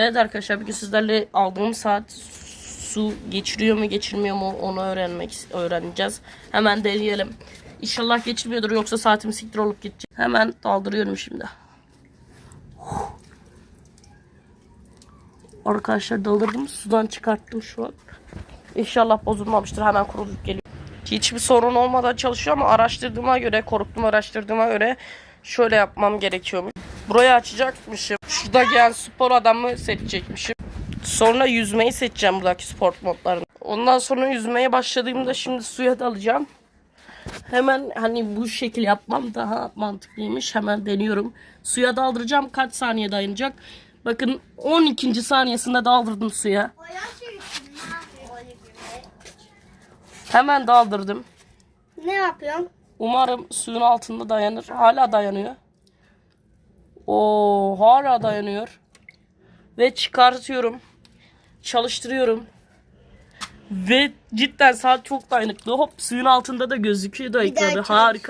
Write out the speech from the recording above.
Evet arkadaşlar bugün sizlerle aldığım saat su geçiriyor mu geçirmiyor mu onu öğrenmek öğreneceğiz. Hemen deneyelim. İnşallah geçirmiyordur yoksa saatim siktir olup gidecek. Hemen daldırıyorum şimdi. Arkadaşlar daldırdım sudan çıkarttım şu an. İnşallah bozulmamıştır hemen kurulup geliyor. Hiçbir sorun olmadan çalışıyor ama araştırdığıma göre korktum araştırdığıma göre şöyle yapmam gerekiyormuş. Burayı açacakmışım. Şurada gelen spor adamı seçecekmişim. Sonra yüzmeyi seçeceğim buradaki spor modlarını. Ondan sonra yüzmeye başladığımda şimdi suya dalacağım. Hemen hani bu şekil yapmam daha mantıklıymış. Hemen deniyorum. Suya daldıracağım. Kaç saniye dayanacak? Bakın 12. saniyesinde daldırdım suya. Hemen daldırdım. Ne yapıyorsun? Umarım suyun altında dayanır. Hala dayanıyor. Oo, hala dayanıyor. Ve çıkartıyorum. Çalıştırıyorum. Ve cidden saat çok dayanıklı. Hop suyun altında da gözüküyor da çalış. Harika.